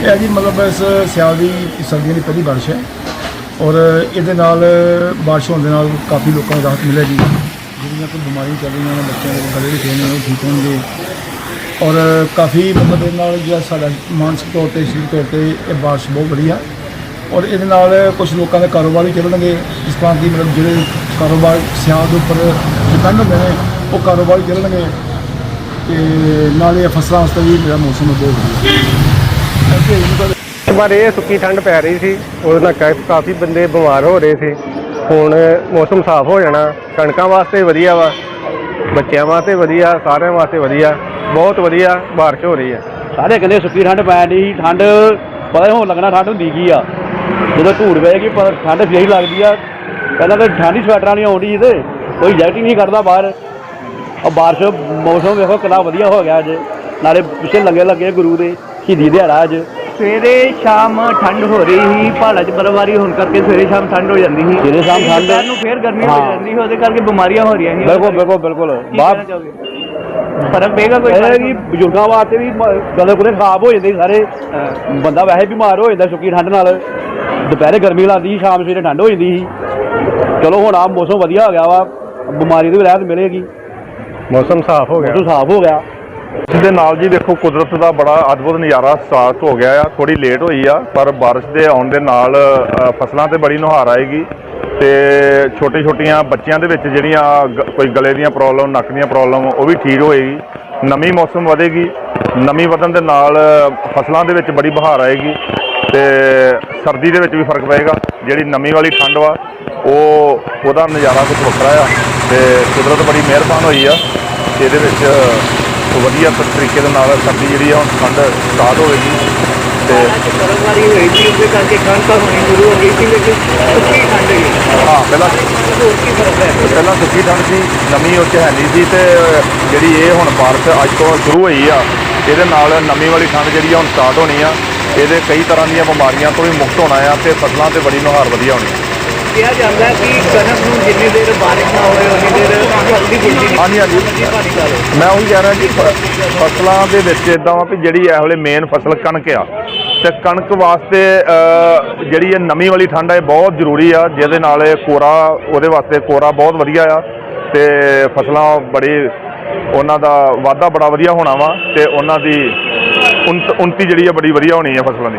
ਇਹ ਜੀ ਮਤਲਬ ਇਸ ਸਿਆਲ ਦੀ ਸਰਦੀਆਂ ਦੀ ਪਹਿਲੀ ਬਾਰਿਸ਼ ਹੈ ਔਰ ਇਹਦੇ ਨਾਲ ਬਾਰਿਸ਼ ਹੋਣ ਦੇ ਨਾਲ ਕਾਫੀ ਲੋਕਾਂ ਨੂੰ ਰਾਹਤ ਮਿਲੇਗੀ। ਜਿਹੜੀਆਂ ਕੋਈ ਬਿਮਾਰੀਆਂ ਚੱਲ ਰਹੀਆਂ ਨੇ, ਬੱਚਿਆਂ ਦੇ ਗਲੇ ਦੇ ਪੇਨ ਉਹ ਠੀਕ ਹੋਣਗੇ। ਔਰ ਕਾਫੀ ਮਤਲਬ ਇਹਦੇ ਨਾਲ ਜਿਹੜਾ ਸਾਡਾ ਮਾਨਸਿਕ ਤੌਰ ਤੇ, ਸਰੀਰਕ ਤੌਰ ਤੇ ਇਹ ਬਾਰਿਸ਼ ਬਹੁਤ ਵਧੀਆ ਔਰ ਇਹਦੇ ਨਾਲ ਕੁਝ ਲੋਕਾਂ ਦੇ ਕਾਰੋਬਾਰ ਵੀ ਚੱਲਣਗੇ ਇਸ ਤਰ੍ਹਾਂ ਕਿ ਮਤਲਬ ਜਿਹੜੇ ਕਾਰੋਬਾਰ ਸਿਆਲ ਦੇ ਉੱਪਰ ਡਿਪੈਂਡ ਹੁੰਦੇ ਨੇ, ਉਹ ਕਾਰੋਬਾਰ ਵੀ ਚੱਲਣਗੇ। ਤੇ ਨਾਲੇ ਫਸਲਾਂ ਵਾਸਤੇ ਵੀ ਜਿਹੜਾ ਮੌਸਮ ਬਹੁਤ ਵਧੀਆ। ਹੈ ਇਹ ਸੁੱਕੀ ਠੰਡ ਪੈ ਰਹੀ ਸੀ, ਉਹਦੇ ਨਾਲ ਕਾ- ਕਾਫੀ ਬੰਦੇ ਬਿਮਾਰ ਹੋ ਰਹੇ ਸੀ। ਹੁਣ ਮੌਸਮ ਸਾਫ਼ ਹੋ ਜਾਣਾ, ਕਣਕਾਂ ਵਾਸਤੇ ਵਧੀਆ ਵਾ, ਬੱਚਿਆਂ ਵਾਸਤੇ ਵਧੀਆ, ਸਾਰਿਆਂ ਵਾਸਤੇ ਵਧੀਆ, ਬਹੁਤ ਵਧੀਆ ਬਾਰਿਸ਼ ਹੋ ਰਹੀ ਹੈ ਸਾਰੇ ਕਹਿੰਦੇ ਸੁੱਕੀ ਠੰਡ ਪੈ ਰਹੀ, ਠੰਡ ਪਤਾ ਨਹੀਂ ਹੁਣ ਲੱਗਣਾ ਠੰਡ ਹੁੰਦੀ ਕੀ ਆ। ਜਦੋਂ ਧੂੜ ਪਏਗੀ ਪਰ ਠੰਡ ਫੇਰ ਲੱਗਦੀ ਆ। ਪਹਿਲਾਂ ਤਾਂ ਠੰਡੀ ਸਵੈਟਰਾਂ ਨਹੀਂ ਆਉਂਦੀ ਇਹਦੇ ਕੋਈ ਜੈਕਟ ਹੀ ਨਹੀਂ ਕੱਢਦਾ ਬਾਹਰ। ਆ ਬਾਰਿਸ਼ ਮੌਸਮ ਵੇਖੋ ਕਿੰਨਾ ਵਧੀਆ ਹੋ ਗਿਆ ਅੱਜ। ਨਾਲੇ ਪਿੱਛੇ ਲੱਗੇ ਲੱਗੇ ਗੁਰੂ ਦੇ। ਸ਼ਹੀਦੀ ਦਿਹਾੜਾ ਅੱਜ ਸਵੇਰੇ ਸ਼ਾਮ ਠੰਡ ਹੋ ਰਹੀ ਸੀ ਪਹਾੜਾਂ 'ਚ ਬਰਫ਼ਬਾਰੀ ਹੋਣ ਕਰਕੇ ਸਵੇਰੇ ਸ਼ਾਮ ਠੰਡ ਹੋ ਜਾਂਦੀ ਸੀ। ਸਵੇਰੇ ਸ਼ਾਮ ਠੰਡ- ਦੁਪਹਿਰ ਨੂੰ ਫੇਰ ਗਰਮੀ ਹੋ ਹਾਂ। ਜਾਂਦੀ ਸੀ ਉਹਦੇ ਕਰਕੇ ਬਿਮਾਰੀਆਂ ਹੋ ਰਹੀਆਂ ਸੀ। ਬਿਲਕੁਲ ਬਿਲਕੁਲ ਬਿਲਕੁਲ। ਚਾਹੋਗੇ ਫ਼ਰਕ ਪਏਗਾ ਕੋਈ? ਇਹ ਕਿ ਬਜ਼ੁਰਗਾਂ ਵਾਸਤੇ ਵੀ ਗਲੇ ਗੁਲੇ ਖਰਾਬ ਹੋ ਜਾਂਦੇ ਸੀ ਸਾਰੇ। ਹਾਂ। ਬੰਦਾ ਵੈਸੇ ਬਿਮਾਰ ਹੋ ਜਾਂਦਾ ਸੁੱਕੀ ਠੰਡ ਨਾਲ। ਦੁਪਹਿਰੇ ਗਰਮੀ ਲੱਗਦੀ ਸੀ ਸ਼ਾਮ ਸਵੇਰੇ ਠੰਡ ਹੋ ਜਾਂਦੀ ਸੀ। ਚਲੋ ਹੁਣ ਆ ਮੌਸਮ ਵਧੀਆ ਹੋ ਗਿਆ ਵਾ। ਬਿਮਾਰੀ ਤੋਂ ਵੀ ਰਹਿਤ ਮਿਲੇਗੀ। ਮੌਸਮ ਸਾਫ਼ ਹੋ ਗਿਆ। ਮੌਸਮ ਸਾਫ਼ ਹੋ ਗਿਆ। ਦੇ ਨਾਲ ਜੀ ਦੇਖੋ ਕੁਦਰਤ ਦਾ ਬੜਾ ਅਦਭੁਤ ਨਜ਼ਾਰਾ ਸਟਾਰਟ ਹੋ ਗਿਆ ਆ। ਥੋੜੀ ਲੇਟ ਹੋਈ ਆ, ਪਰ ਬਾਰਿਸ਼ ਦੇ ਆਉਣ ਦੇ ਨਾਲ ਫਸਲਾਂ ਤੇ ਬੜੀ ਨੁਹਾਰ ਆਏਗੀ ਤੇ ਛੋਟੇ ਛੋਟੀਆਂ ਬੱਚਿਆਂ ਦੇ ਵਿੱਚ ਜਿਹੜੀਆਂ ਗ- ਕੋਈ ਗਲੇ ਦੀਆਂ ਪ੍ਰੋਬਲਮ ਨੱਕ ਦੀਆਂ ਪ੍ਰੋਬਲਮ ਉਹ ਵੀ ਠੀਕ ਹੋਏਗੀ। ਨਵੀਂ ਮੌਸਮ ਵਧੇਗੀ ਨਮੀ ਵਧਣ ਦੇ ਨਾਲ ਫਸਲਾਂ ਦੇ ਵਿੱਚ ਬੜੀ ਬਹਾਰ ਆਏਗੀ ਤੇ ਸਰਦੀ ਦੇ ਵਿੱਚ ਵੀ ਫ਼ਰਕ ਪਏਗਾ। ਜਿਹੜੀ ਨਮੀ ਵਾਲੀ ਠੰਡ ਵਾ, ਉਹ, ਉਹਦਾ ਨਜ਼ਾਰਾ ਕੁਝ ਵੱਖਰਾ ਆ ਤੇ ਕੁਦਰਤ ਬੜੀ ਮਿਹਰਬਾਨ ਹੋਈ ਆ। ਇਹਦੇ ਵਿੱਚ ਵਧੀਆ ਤਰੀਕੇ ਦੇ ਨਾਲ ਸਰਦੀ ਜਿਹੜੀ ਆ ਹੁਣ ਠੰਡ ਸਟਾਰਟ ਹੋਵੇਗੀ ਤੇ ਬਰਫ਼ਬਾਰੀ ਹੋਈ ਸੀ ਉਹਦੇ ਕਰਕੇ ਠੰਡ ਤਾਂ ਹੋਣੀ ਸ਼ੁਰੂ ਹੋ ਗਈ ਸੀ ਲੇਕਿਨ ਸੁੱਕੀ ਠੰਡ ਹੈ ਹਾਂ ਪਹਿਲਾਂ ਹੋਰ ਕੀ ਫ਼ਰਕ ਹੈ? ਪਹਿਲਾਂ ਸੁੱਕੀ ਠੰਡ ਸੀ ਨਮੀ ਉੱਚ ਹੈ ਨਹੀਂ ਸੀ ਤੇ ਜਿਹੜੀ ਇਹ ਹੁਣ ਬਾਰਿਸ਼ ਅੱਜ ਤੋਂ ਸ਼ੁਰੂ ਹੋਈ ਆ ਇਹਦੇ ਨਾਲ ਨਮੀ ਵਾਲੀ ਠੰਡ ਜਿਹੜੀ ਆ ਹੁਣ ਸਟਾਰਟ ਹੋਣੀ ਆ ਇਹਦੇ ਕਈ ਤਰ੍ਹਾਂ ਦੀਆਂ ਬਿਮਾਰੀਆਂ ਤੋਂ ਵੀ ਮੁਕਤ ਹੋਣਾ ਆ ਤੇ ਫਸਲਾਂ ਤੇ ਬੜੀ ਨੁਹਾਰ ਵਧੀਆ ਹੋਣੀ। ਆ ਕਿਹਾ ਜਾਂਦਾ ਕਿ ਕਣਕ ਨੂੰ ਜਿੰਨੀ ਦੇਰ ਬਾਰਿਸ਼ ਨਾ ਹੋਵੇ ਉਨੀ ਦੇਰ ਜਲਦੀ ਗੁੱਡੀ ਨਹੀਂ ਹਾਂਜੀ ਹਾਂਜੀ। ਕੀ ਮੈਂ ਉਹੀ ਕਹਿ ਰਿਹਾ ਜੀ ਫ- ਫਸਲਾਂ ਦੇ ਵਿੱਚ ਇਦਾਂ ਵਾ ਵੀ ਜਿਹੜੀ ਇਸ ਵੇਲੇ ਮੇਨ ਫਸਲ ਕਣਕ ਆ। ਤੇ ਕਣਕ ਵਾਸਤੇ ਅ, ਜਿਹੜੀ ਇਹ ਨਮੀ ਵਾਲੀ ਠੰਡ ਹੈ ਇਹ ਬਹੁਤ ਜ਼ਰੂਰੀ ਆ ਜਿਹਦੇ ਨਾਲ ਇਹ ਕੋਰਾ ਉਹਦੇ ਵਾਸਤੇ ਕੋਰਾ ਬਹੁਤ ਵਧੀਆ ਆ। ਤੇ ਫਸਲਾਂ ਬੜੀ ਉਹਨਾਂ ਦਾ ਵਾਧਾ ਬੜਾ ਵਧੀਆ ਹੋਣਾ ਵਾ ਤੇ ਉਹਨਾਂ ਦੀ ਉਨਤ- ਉੱਨਤੀ ਜਿਹੜੀ ਆ ਬੜੀ ਵਧੀਆ ਹੋਣੀ ਆ ਫਸਲਾਂ ਦੀ।